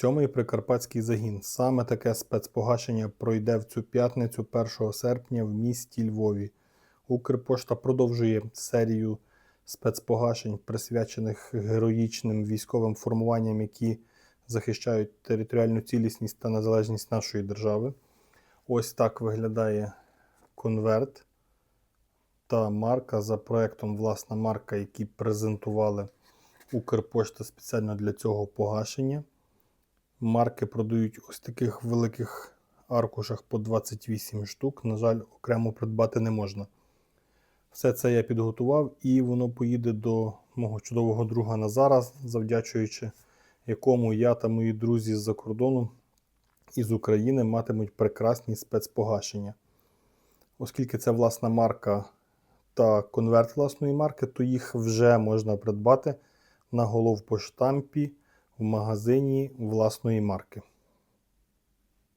Сьомий прикарпатський загін. Саме таке спецпогашення пройде в цю п'ятницю 1 серпня в місті Львові. Укрпошта продовжує серію спецпогашень, присвячених героїчним військовим формуванням, які захищають територіальну цілісність та незалежність нашої держави. Ось так виглядає конверт та марка за проектом власна марка, які презентували Укрпошта спеціально для цього погашення. Марки продають ось таких великих аркушах по 28 штук. На жаль, окремо придбати не можна. Все це я підготував і воно поїде до мого чудового друга Назара, завдячуючи якому я та мої друзі з-за кордону із України матимуть прекрасні спецпогашення. Оскільки це власна марка та конверт власної марки, то їх вже можна придбати на головпоштампі в магазині власної марки.